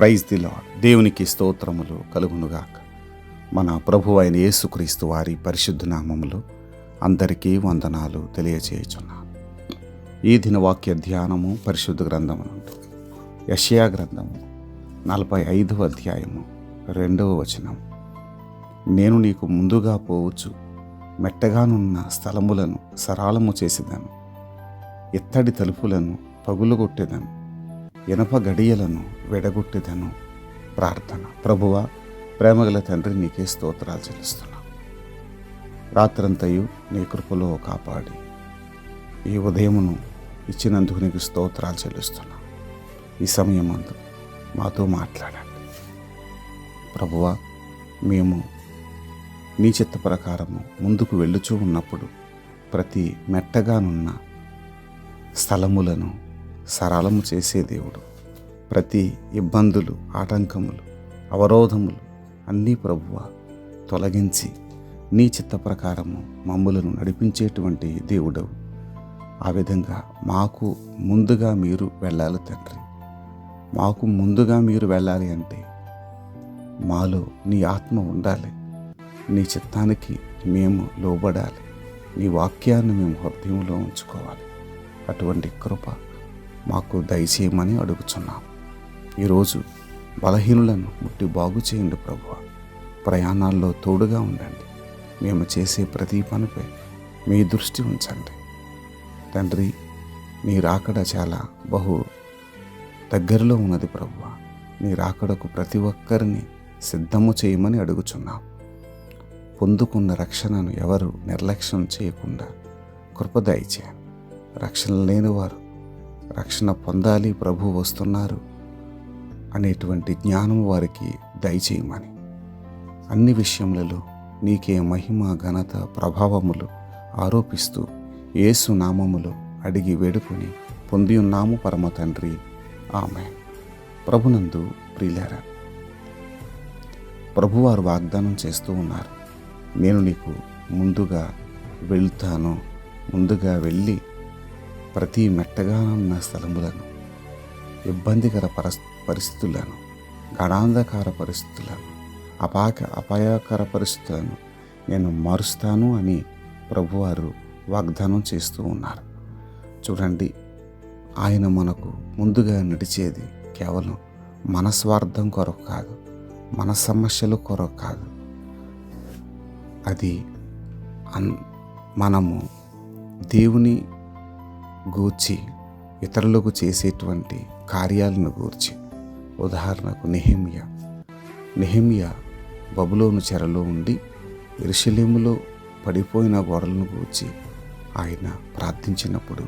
Praise the lord దేవునికి స్తోత్రములు కలుగునుగాక. మన ప్రభు అయిన యేసుక్రీస్తు వారి పరిశుద్ధ నామములు అందరికీ వందనాలు తెలియచేయుచున్నాను. ఈ దినవాక్య ధ్యానము పరిశుద్ధ గ్రంథము నుండి యషయా గ్రంథము నలభై ఐదవ అధ్యాయము రెండవ వచనం. నేను నీకు ముందుగా పోవచ్చు మెట్టగానున్న స్థలములను సరాలము చేసేదాను ఎత్తడి తలుపులను పగులుగొట్టేదను ఇనప గడియలను వెడగొట్టేదను ప్రార్థన. ప్రభువ ప్రేమగల తండ్రి నీకే స్తోత్రాలు చెల్లిస్తున్నా. రాత్రంతయు నీ కృపలో కాపాడి ఈ ఉదయమును ఇచ్చినందుకు నీకు స్తోత్రాలు చెల్లిస్తున్నా. ఈ సమయం అందు మాతో మాట్లాడండి. ప్రభువ మేము నీ చిత్త ప్రకారము ముందుకు వెళ్ళుచూ ఉన్నప్పుడు ప్రతి మెట్టగానున్న స్థలములను సరళము చేసే దేవుడు. ప్రతి ఇబ్బందులు ఆటంకములు అవరోధములు అన్నీ ప్రభువ తొలగించి నీ చిత్త ప్రకారము మమ్ములను నడిపించేటువంటి దేవుడవు. ఆ విధంగా మాకు ముందుగా మీరు వెళ్ళాలి తండ్రి. మాకు ముందుగా మీరు వెళ్ళాలి అంటే మాలో నీ ఆత్మ ఉండాలి. నీ చిత్తానికి మేము లోబడాలి. నీ వాక్యాన్ని మేము హృదయంలో ఉంచుకోవాలి. అటువంటి కృప మాకు దయచేయమని అడుగుచున్నాం. ఈరోజు బలహీనులను ముట్టి బాగు చేయండి ప్రభు ప్రయాణాల్లో తోడుగా ఉండండి. మేము చేసే ప్రతి పనిపై మీ దృష్టి ఉంచండి. తండ్రి నీ రాకడ చాలా బహు దగ్గరలో ఉన్నది ప్రభు నీ రాకడకు ప్రతి ఒక్కరిని సిద్ధము చేయమని అడుగుచున్నాం. పొందుకున్న రక్షణను ఎవరు నిర్లక్ష్యం చేయకుండా కృప దయచేయండి. రక్షణ లేనివారు రక్షణ పొందాలి ప్రభు వస్తున్నారు అనేటువంటి జ్ఞానం వారికి దయచేయమని. అన్ని విషయములలో నీకే మహిమ ఘనత ప్రభావములు ఆరోపిస్తూ యేసు నామములో అడిగి వేడుకొని పొంది ఉన్నాము పరమ తండ్రి. ఆమె ప్రభునందు ప్రియులారా ప్రభువారు వాగ్దానం చేస్తూ ఉన్నారు. నేను నీకు ముందుగా వెళ్తాను ముందుగా వెళ్ళి ప్రతి మెట్టగా ఉన్న స్థలములను ఇబ్బందికర పరిస్థితులను గణాంధకార పరిస్థితులను అపాక అపాయకర పరిస్థితులను నేను మారుస్తాను అని ప్రభువారు వాగ్దానం చేస్తూ ఉన్నారు. చూడండి ఆయన మనకు ముందుగా నడిచేది కేవలం మన స్వార్థం కొరకు కాదు మన సమస్యలు కొరకు కాదు. అది అన్ మనము దేవుని గూర్చి ఇతరులకు చేసేటువంటి కార్యాలను గూర్చి. ఉదాహరణకు నెహిమియా. నెహమియా బబులోను చెరలో ఉండి ఇరుషలేములో పడిపోయిన గోడలను గూర్చి ఆయన ప్రార్థించినప్పుడు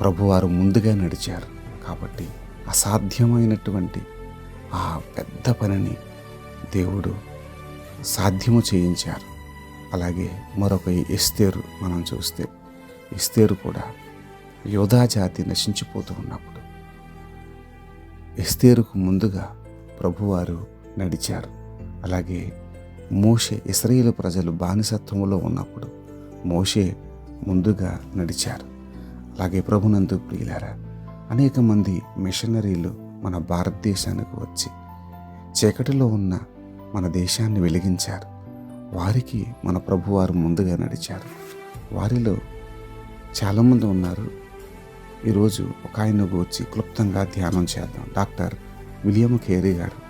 ప్రభువారు ముందుగా నడిచారు. కాబట్టి అసాధ్యమైనటువంటి ఆ పెద్ద పనిని దేవుడు సాధ్యము చేయించారు. అలాగే మరొక ఎస్తేరు మనం చూస్తే ఇస్తేరు కూడా యోధా జాతి నశించిపోతూ ఉన్నప్పుడు. ఎస్తేరుకు ముందుగా ప్రభువారు నడిచారు. అలాగే మోషే ఇస్రాయేల్ ప్రజలు బానిసత్వంలో ఉన్నప్పుడు మోషే ముందుగా నడిచారు. అలాగే ప్రభునందు ప్రియులారా అనేక మంది మిషనరీలు మన భారతదేశానికి వచ్చి చీకటిలో ఉన్న మన దేశాన్ని వెలిగించారు. వారికి మన ప్రభువారు ముందుగా నడిచారు. వారిలో చాలామంది ఉన్నారు. ఈరోజు ఒక ఆయన వచ్చి క్లుప్తంగా ధ్యానం చేద్దాం. డాక్టర్ విలియం కేరీ గారు.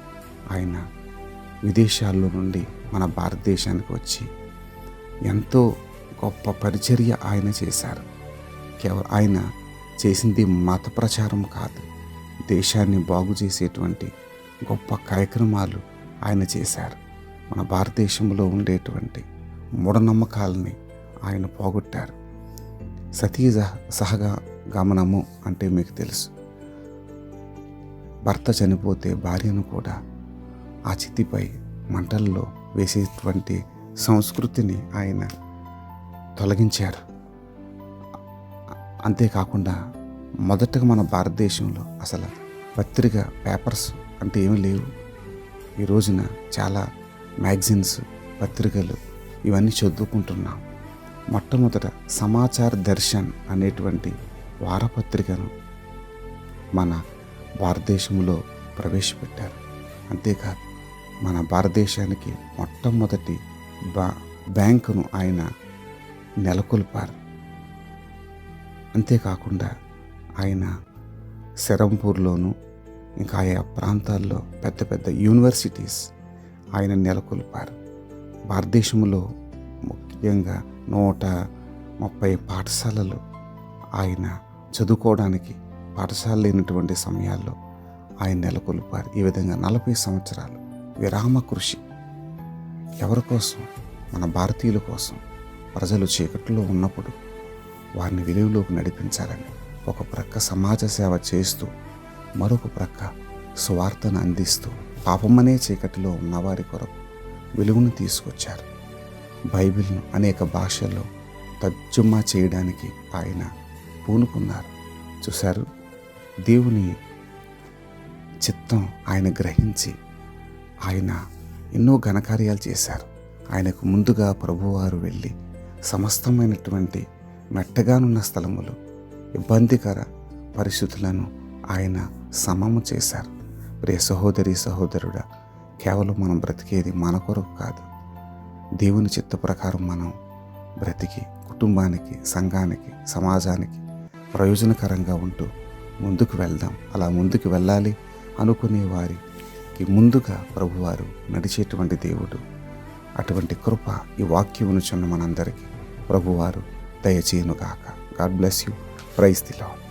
ఆయన విదేశాల్లో నుండి మన భారతదేశానికి వచ్చి ఎంతో గొప్ప పరిచర్య ఆయన చేశారు. కేవలం ఆయన చేసింది మత ప్రచారం కాదు దేశాన్ని బాగు చేసేటువంటి గొప్ప కార్యక్రమాలు ఆయన చేశారు. మన భారతదేశంలో ఉండేటువంటి మూఢనమ్మకాలని ఆయన పోగొట్టారు. సతీ సహగా గమనము అంటే మీకు తెలుసు. భర్త చనిపోతే భార్యను కూడా ఆ చితిపై మంటల్లో వేసేటువంటి సంస్కృతిని ఆయన తొలగించారు అంతేకాకుండా మొదటగా మన భారతదేశంలో అసలు పత్రిక పేపర్స్ అంటే ఏమీ లేవు. ఈ రోజున చాలా మ్యాగజైన్స్ పత్రికలు ఇవన్నీ చదువుకుంటున్నాం. మొట్టమొదట సమాచార్ దర్శన్ అనేటువంటి వారపత్రికను మన భారతదేశంలో ప్రవేశపెట్టారు. అంతేకాదు మన భారతదేశానికి మొట్టమొదటి బా బ్యాంకును ఆయన నెలకొల్పారు. అంతేకాకుండా ఆయన సెరంపూర్లోను ఇంకా ఆయా ప్రాంతాల్లో పెద్ద పెద్ద యూనివర్సిటీస్ ఆయన నెలకొల్పారు. భారతదేశంలో ముఖ్యంగా నూట ముప్పై పాఠశాలలు ఆయన చదువుకోవడానికి పాఠశాల లేనటువంటి సమయాల్లో ఆయన నెలకొల్పారు. ఈ విధంగా నలభై సంవత్సరాలు విరామ కృషి. ఎవరి కోసం? మన భారతీయుల కోసం. ప్రజలు చీకట్లో ఉన్నప్పుడు వారిని వెలుగులోకి నడిపించాలని ఒక ప్రక్క సమాజ సేవ చేస్తూ మరొక ప్రక్క స్వార్థను అందిస్తూ పాపమనే చీకటిలో ఉన్నవారి కొరకు వెలుగును తీసుకొచ్చారు. బైబిల్ను అనేక భాషల్లో తర్జుమా చేయడానికి ఆయన పూనుకున్నారు. చూశారు? దేవుని చిత్తం ఆయన గ్రహించి ఆయన ఎన్నో ఘనకార్యాలు చేశారు. ఆయనకు ముందుగా ప్రభువారు వెళ్ళి సమస్తమైనటువంటి మెట్టగానున్న స్థలములు ఇబ్బందికర పరిస్థితులను ఆయన సమము చేశారు. ప్రియ సహోదరి సహోదరుడా కేవలం మనం బ్రతికేది మన కొరకు కాదు. దేవుని చిత్త ప్రకారం మనం బ్రతికి కుటుంబానికి సంఘానికి సమాజానికి ప్రయోజనకరంగా ఉంటూ ముందుకు వెళ్దాం. అలా ముందుకు వెళ్ళాలి అనుకునే వారికి ముందుగా ప్రభువారు నడిచేటువంటి దేవుడు. అటువంటి కృప ఈ వాక్యం చున్న మనందరికీ ప్రభువారు దయచేయునుగాక. God bless you praise the Lord